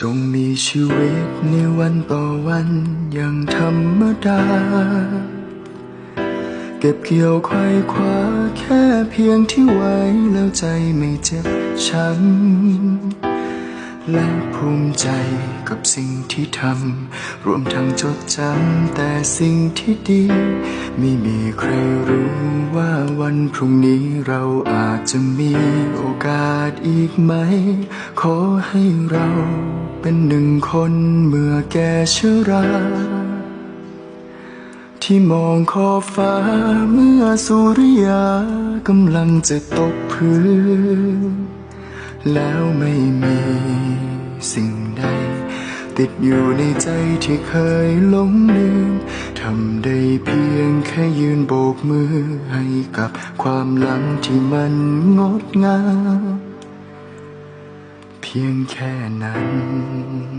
จงมีชีวิตในวันต่อวันอย่างธรรมดา เก็บเกี่ยวควายคว้าแค่เพียงที่ไว้แล้วใจไม่เจ็บช้ำ และภูมิใจกับสิ่งที่ทำรวมทั้งจดจำแต่สิ่งที่ดี ไม่มีใครรู้ว่าวันพรุ่งนี้เราอาจจะมีโอกาสอีกไหม ขอให้เราเป็นหนึ่งคนเมื่อแก่ชราที่มองขอบฟ้าเมื่อสุริยากำลังจะตกพื้น แล้วไม่มีสิ่งใด ติดอยู่ในใจที่เคยหลงลืมทำได้เพียงแค่ยืนโบกมือให้กับความหลังที่มันงดงามเพียงแค่นั้น